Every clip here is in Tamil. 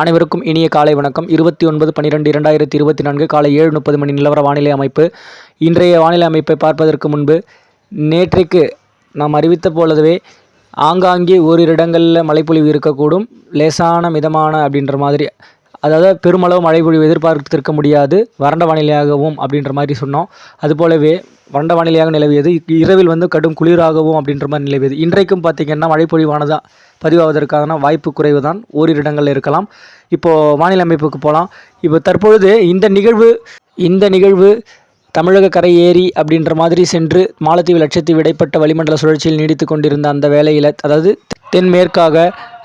அனைவருக்கும் இனிய காலை வணக்கம். இருபத்தி ஒன்பது பன்னிரெண்டு இரண்டாயிரத்தி இருபத்தி நான்கு காலை ஏழு முப்பது மணி நிலவர வானிலை அமைப்பு. இன்றைய வானிலை அமைப்பை பார்ப்பதற்கு முன்பு நேற்றைக்கு நாம் அறிவித்த போலவே ஆங்காங்கே ஓரிரு இடங்களில் மழைப்பொழிவு இருக்கக்கூடும். லேசான மிதமான அப்படின்ற மாதிரி அதாவது பெருமளவு மழை பொழிவு எதிர்பார்த்திருக்க முடியாது. வறண்ட வானிலையாகவும் அப்படின்ற மாதிரி சொன்னோம். அதுபோலவே வறண்ட வானிலையாக நிலவியது. இரவில் வந்து கடும் குளிராகவும் அப்படின்ற மாதிரி நிலவியது. இன்றைக்கும் பார்த்திங்கன்னா மழைப்பொழிவானதாக பதிவாவதற்கான வாய்ப்பு குறைவு தான் ஓரிரு இடங்களில் இருக்கலாம். இப்போது வானிலை அமைப்புக்கு போகலாம் இப்போ தற்பொழுது இந்த நிகழ்வு இந்த நிகழ்வு தமிழக கரை ஏரி அப்படின்ற மாதிரி சென்று மாலத்தீவு லட்சத்தீவு இடைப்பட்ட வளிமண்டல சுழற்சியில் நீடித்து கொண்டிருந்த அந்த வேலையில் அதாவது தென்மேற்காக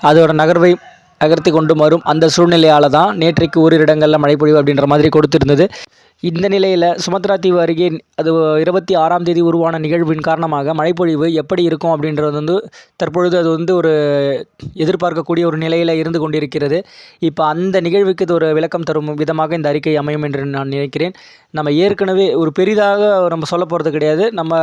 அதோட நகர்வை நகர்த்தி கொண்டு வரும் அந்த சூழ்நிலையால் தான் நேற்றைக்கு ஓரிரு இடங்களில் மழைப்பொழிவு அப்படின்ற மாதிரி கொடுத்துருந்தது. இந்த நிலையில் சுமத்ரா தீவு அருகே அது இருபத்தி ஆறாம் தேதி உருவான நிகழ்வின் காரணமாக மழைப்பொழிவு எப்படி இருக்கும் அப்படின்றது வந்து தற்பொழுது அது வந்து ஒரு எதிர்பார்க்கக்கூடிய ஒரு நிலையில் இருந்து கொண்டிருக்கிறது. இப்போ அந்த நிகழ்வுக்கு இது ஒரு விளக்கம் தரும் விதமாக இந்த அறிக்கை அமையும் என்று நான் நினைக்கிறேன். நம்ம ஏற்கனவே ஒரு பெரிதாக நம்ம சொல்ல போகிறது கிடையாது. நம்ம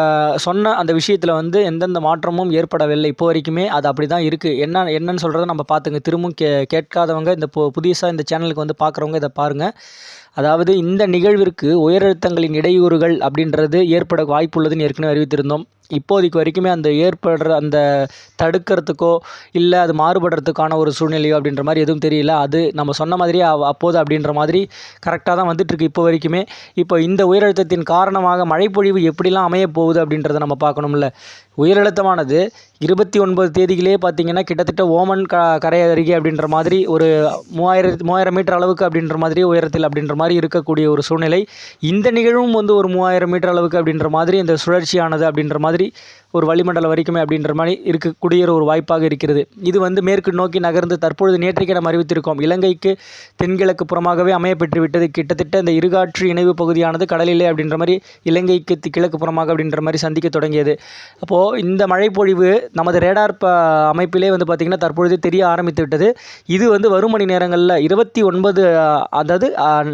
சொன்ன அந்த விஷயத்தில் வந்து எந்தெந்த மாற்றமும் ஏற்படவில்லை. இப்போ வரைக்குமே அது அப்படி தான் இருக்குது என்ன என்னன்னு சொல்கிறத நம்ம பார்த்துங்க. திரும்பவும் கே கேட்காதவங்க இந்த புதுசாக இந்த சேனலுக்கு வந்து பார்க்குறவங்க இதை பாருங்கள் அதாவது இந்த நிகழ்விற்கு உயரழுத்தங்களின் இடையூறுகள் அப்படின்றது ஏற்பட வாய்ப்புள்ளதுன்னு ஏற்கனவே அறிவித்திருந்தோம். இப்போதைக்கு வரைக்குமே அந்த ஏற்படுற அந்த தடுக்கிறதுக்கோ இல்லை அது மாறுபடுறதுக்கான ஒரு சூழ்நிலையோ அப்படின்ற மாதிரி எதுவும் தெரியல. அது நம்ம சொன்ன மாதிரியே அப்போது அப்படின்ற மாதிரி கரெக்டாக தான் வந்துட்டுருக்கு இப்போ வரைக்குமே. இப்போ இந்த உயரழுத்தத்தின் காரணமாக மழைப்பொழிவு எப்படிலாம் அமைய போகுது அப்படின்றத நம்ம பார்க்கணும்ல. உயரழுத்தமானது இருபத்தி ஒன்பது தேதியிலே பார்த்தீங்கன்னா கிட்டத்தட்ட ஓமன் க கரை அருகே அப்படின்ற மாதிரி ஒரு மூவாயிரத்து மூவாயிரம் மீட்டர் அளவுக்கு அப்படின்ற மாதிரி உயரத்தில் அப்படின்ற மாதிரி இருக்கக்கூடிய ஒரு சூழ்நிலை. இந்த நிகழ்வும் வந்து ஒரு மூவாயிரம் மீட்டர் அளவுக்கு அப்படின்ற மாதிரி இந்த சுழற்சியானது அப்படின்ற மாதிரி ஒரு வளிமண்டலம் வரைக்குமே அப்படின்ற மாதிரி இருக்கக்கூடிய ஒரு வாய்ப்பாக இருக்கிறது. இது வந்து மேற்கு நோக்கி நகர்ந்து தற்பொழுது நேற்றைக்கு நாம் அறிவித்திருக்கோம். இலங்கைக்கு தென்கிழக்கு புறமாகவே அமையப்பெற்று விட்டது கிட்டத்தட்ட இந்த இருகாற்று இணைவு பகுதியானது கடலிலே அப்படின்ற மாதிரி இலங்கைக்கு கிழக்கு புறமாக அப்படின்ற மாதிரி சந்திக்க தொடங்கியது. அப்போது இந்த மழைப்பொழிவு நமது ரேடார் ப அமைப்பிலே வந்து பார்த்திங்கன்னா தற்பொழுது தெரிய ஆரம்பித்து விட்டது. இது வந்து வரும் மணி நேரங்களில் இருபத்தி ஒன்பது அதாவது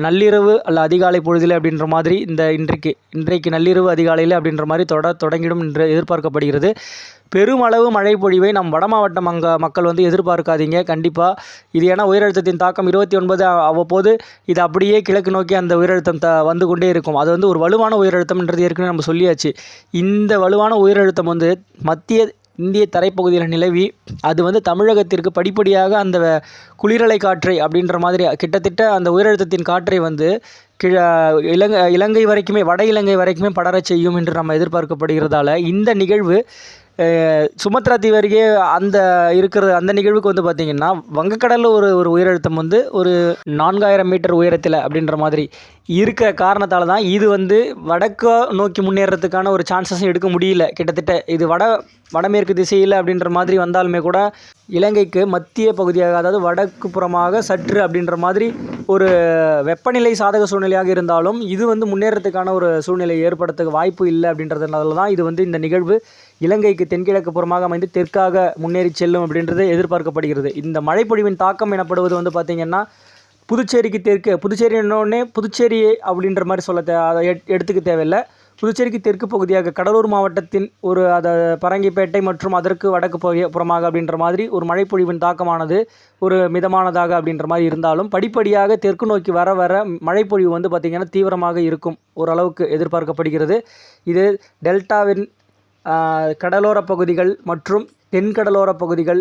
நள்ளிரவு அல்ல அதிகாலை பொழுதில் அப்படின்ற மாதிரி இந்த இன்றைக்கு இன்றைக்கு நள்ளிரவு அதிகாலையில் அப்படின்ற மாதிரி தொட தொடங்கிடும் என்று எதிர்பார்க்க எதிர்பார்க்கப்படுகிறது பெருமளவு மழை பொழிவை நம் வட மாவட்ட மங்க மக்கள் வந்து எதிர்பார்க்காதீங்க. கண்டிப்பாக இது ஏன்னா உயரழுத்தத்தின் தாக்கம் இருபத்தி ஒன்பது அவ்வப்போது இது அப்படியே கிழக்கு நோக்கி அந்த உயரழுத்தம் த வந்து கொண்டே இருக்கும். அது வந்து ஒரு வலுவான உயரழுத்தம்ன்றது ஏற்கனவே நம்ம சொல்லியாச்சு. இந்த வலுவான உயரழுத்தம் வந்து மத்திய இந்திய தரைப்பகுதியில் நிலவி அது வந்து தமிழகத்திற்கு படிப்படியாக அந்த குளிரலை காற்றை அப்படின்ற மாதிரி கிட்டத்தட்ட அந்த உயரழுத்தத்தின் காற்றை வந்து கிழ இலங்கை இலங்கை வரைக்குமே வட இலங்கை வரைக்குமே படரச் செய்யும் என்று நம்ம எதிர்பார்க்கப்படுகிறதால இந்த நிகழ்வு சுமத்ரா தீவு அருகே அந்த இருக்கிற அந்த நிகழ்வுக்கு வந்து பார்த்திங்கன்னா வங்கக்கடலில் ஒரு ஒரு உயரழுத்தம் வந்து ஒரு நான்காயிரம் மீட்டர் உயரத்தில் அப்படின்ற மாதிரி இருக்க காரணத்தால் தான் இது வந்து வடக்கு நோக்கி முன்னேறதுக்கான ஒரு சான்சஸும் எடுக்க முடியல. கிட்டத்தட்ட இது வட வடமேற்கு திசையில் அப்படின்ற மாதிரி வந்தாலுமே கூட இலங்கைக்கு மத்திய பகுதியாக அதாவது வடக்கு புறமாக சற்று அப்படின்ற மாதிரி ஒரு வெப்பநிலை சாதக சூழ்நிலையாக இருந்தாலும் இது வந்து முன்னேறதுக்கான ஒரு சூழ்நிலை ஏற்படுத்த வாய்ப்பு இல்லை அப்படின்றதுனால தான் இது வந்து இந்த நிகழ்வு இலங்கைக்கு தென்கிழக்கு புறமாக அமைந்து தெற்காக முன்னேறி செல்லும் அப்படின்றது எதிர்பார்க்கப்படுகிறது. இந்த மழைப்பொழிவின் தாக்கம் எனப்படுவது வந்து பார்த்திங்கன்னா புதுச்சேரிக்கு தெற்கு புதுச்சேரி என்னொன்னே புதுச்சேரி அப்படின்ற மாதிரி சொல்ல தே அதை எட்- எடுத்துக்க தேவையில்லை. புதுச்சேரிக்கு தெற்கு பகுதியாக கடலூர் மாவட்டத்தின் ஒரு அதை பரங்கிப்பேட்டை மற்றும் அதற்கு வடக்கு பகுதி புறமாக அப்படின்ற மாதிரி ஒரு மழைப்பொழிவின் தாக்கமானது ஒரு மிதமானதாக அப்படின்ற மாதிரி இருந்தாலும் படிப்படியாக தெற்கு நோக்கி வர வர மழைப்பொழிவு வந்து பார்த்திங்கன்னா தீவிரமாக இருக்கும் ஓரளவுக்கு எதிர்பார்க்கப்படுகிறது. இது டெல்டாவின் கடலோர பகுதிகள் மற்றும் தென்கடலோர பகுதிகள்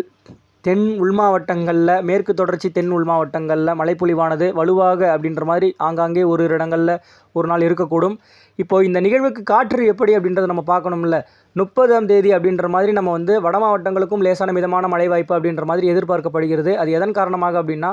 தென் உள் மாவட்டங்களில் மேற்கு தொடர்ச்சி தென் உள் மாவட்டங்களில் மழைப்பொழிவானது வலுவாக அப்படின்ற மாதிரி ஆங்காங்கே ஒரு இடங்களில் ஒரு நாள் இருக்கக்கூடும். இப்போ இந்த நிகழ்வுக்கு காற்று எப்படி அப்படின்றத நம்ம பார்க்கணும்ல. முப்பதாம் தேதி அப்படின்ற மாதிரி நம்ம வந்து வட மாவட்டங்களுக்கும் லேசான மிதமான மழை வாய்ப்பு அப்படின்ற மாதிரி எதிர்பார்க்கப்படுகிறது. அது எதன் காரணமாக அப்படின்னா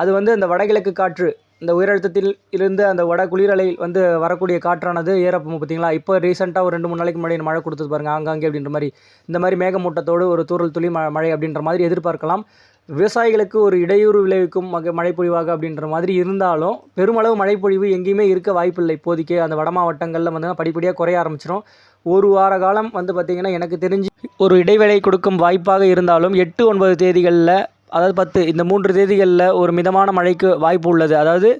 அது வந்து அந்த வடகிழக்கு காற்று இந்த உயரழுத்தத்தில் இருந்து அந்த வட குளிரலை வந்து வரக்கூடிய காற்றானது ஏறப்பம் பார்த்தீங்களா? இப்போ ரீசெண்டாக ஒரு ரெண்டு மூணு நாளைக்கு முன்னாடி மழை கொடுத்தது பாருங்க ஆங்காங்கே அப்படின்ற மாதிரி. இந்த மாதிரி மேகமூட்டத்தோடு ஒரு தூறல் துளி ம மழை அப்படின்ற மாதிரி எதிர்பார்க்கலாம். விவசாயிகளுக்கு ஒரு இடையூறு விளைவிக்கும் மக மழைப்பொழிவாக அப்படின்ற மாதிரி இருந்தாலும் பெருமளவு மழைப்பொழிவு எங்கேயுமே இருக்க வாய்ப்பில்லை. இப்போதைக்கு அந்த வட மாவட்டங்களில் வந்து படிப்படியாக குறைய ஆரம்பிச்சிடும் ஒரு வார காலம் வந்து பார்த்திங்கன்னா எனக்கு தெரிஞ்சு ஒரு இடைவேளை கொடுக்கும் வாய்ப்பாக இருந்தாலும் எட்டு ஒன்பது தேதிகளில் அதாவது பத்து இந்த மூன்று தேதிகளில் ஒரு மிதமான மழைக்கு வாய்ப்பு உள்ளது. அதாவது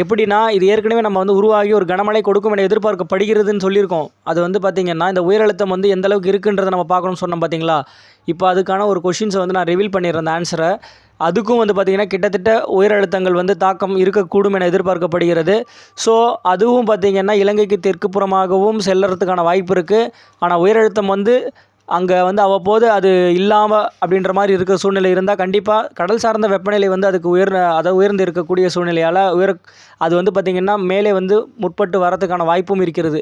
எப்படின்னா இது ஏற்கனவே நம்ம வந்து உருவாகி ஒரு கனமழை கொடுக்கும் என எதிர்பார்க்கப்படுகிறதுன்னு சொல்லியிருக்கோம். அது வந்து பார்த்திங்கன்னா இந்த உயர் அழுத்தம் வந்து எந்த அளவுக்கு இருக்குன்றதை நம்ம பார்க்கணும்னு சொன்னோம் பார்த்தீங்களா இப்போ அதுக்கான ஒரு கொஷின்ஸை வந்து நான் ரிவீல் பண்ணிடுறேன் அந்த ஆன்சரை அதுக்கும் வந்து பார்த்திங்கன்னா கிட்டத்தட்ட உயர் அழுத்தங்கள் வந்து தாக்கம் இருக்கக்கூடும் என எதிர்பார்க்கப்படுகிறது. ஸோ அதுவும் பார்த்திங்கன்னா இலங்கைக்கு தெற்கு புறமாகவும் செல்லறதுக்கான வாய்ப்பு இருக்குது ஆனால் உயரழுத்தம் வந்து அங்கே வந்து அவ்வப்போது அது இல்லாமல் அப்படின்ற மாதிரி இருக்கிற சூழ்நிலை இருந்தால் கண்டிப்பாக கடல் சார்ந்த வெப்பநிலை வந்து அதுக்கு உயர் அதை உயர்ந்து இருக்கக்கூடிய சூழ்நிலையால் உயர் அது வந்து பார்த்திங்கன்னா மேலே வந்து முற்பட்டு வரதுக்கான வாய்ப்பும் இருக்கிறது.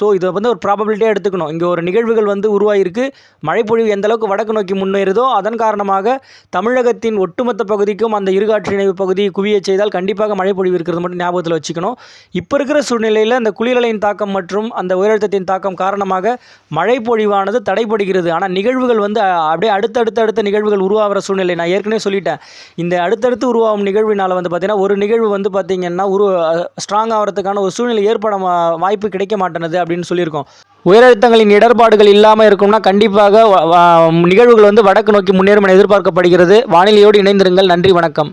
ஸோ இதை வந்து ஒரு ப்ராபபிலிட்டியாக எடுத்துக்கணும். இங்கே ஒரு நிகழ்வுகள் வந்து உருவாகிருக்கு மழைப்பொழிவு எந்தளவுக்கு வடக்கு நோக்கி முன்னேறுதோ அதன் காரணமாக தமிழகத்தின் ஒட்டுமொத்த பகுதிக்கும் அந்த இருகாற்று இணைவு பகுதி குவியச் செய்தால் கண்டிப்பாக மழைப்பொழிவு இருக்கிறது மட்டும் ஞாபகத்தில் வச்சுக்கணும். இப்போ இருக்கிற சூழ்நிலையில் அந்த குளிரலையின் தாக்கம் மற்றும் அந்த உயரழுத்தத்தின் தாக்கம் காரணமாக மழைப்பொழிவானது தடைப்படுகிறது ஆனால் நிகழ்வுகள் வந்து அப்படியே அடுத்தடுத்த அடுத்த நிகழ்வுகள் உருவாகிற சூழ்நிலை. நான் ஏற்கனவே சொல்லிட்டேன். இந்த அடுத்தடுத்து உருவாகும் நிகழ்வினால் வந்து பார்த்திங்கன்னா ஒரு நிகழ்வு வந்து பார்த்திங்கன்னா உரு ஸ்ட்ராங் ஆகிறதுக்கான ஒரு சூழ்நிலை ஏற்பட மா- வாய்ப்பு கிடைக்க மாட்டேனது அப்படின்னு சொல்லியிருக்கோம். உயரழுத்தங்களின் இடர்பாடுகள் இல்லாமல் இருக்கும்னா கண்டிப்பாக நிகழ்வுகள் வந்து வடக்கு நோக்கி முன்னேறும் என எதிர்பார்க்கப்படுகிறது. வானிலையோடு இணைந்திருங்கள். நன்றி வணக்கம்.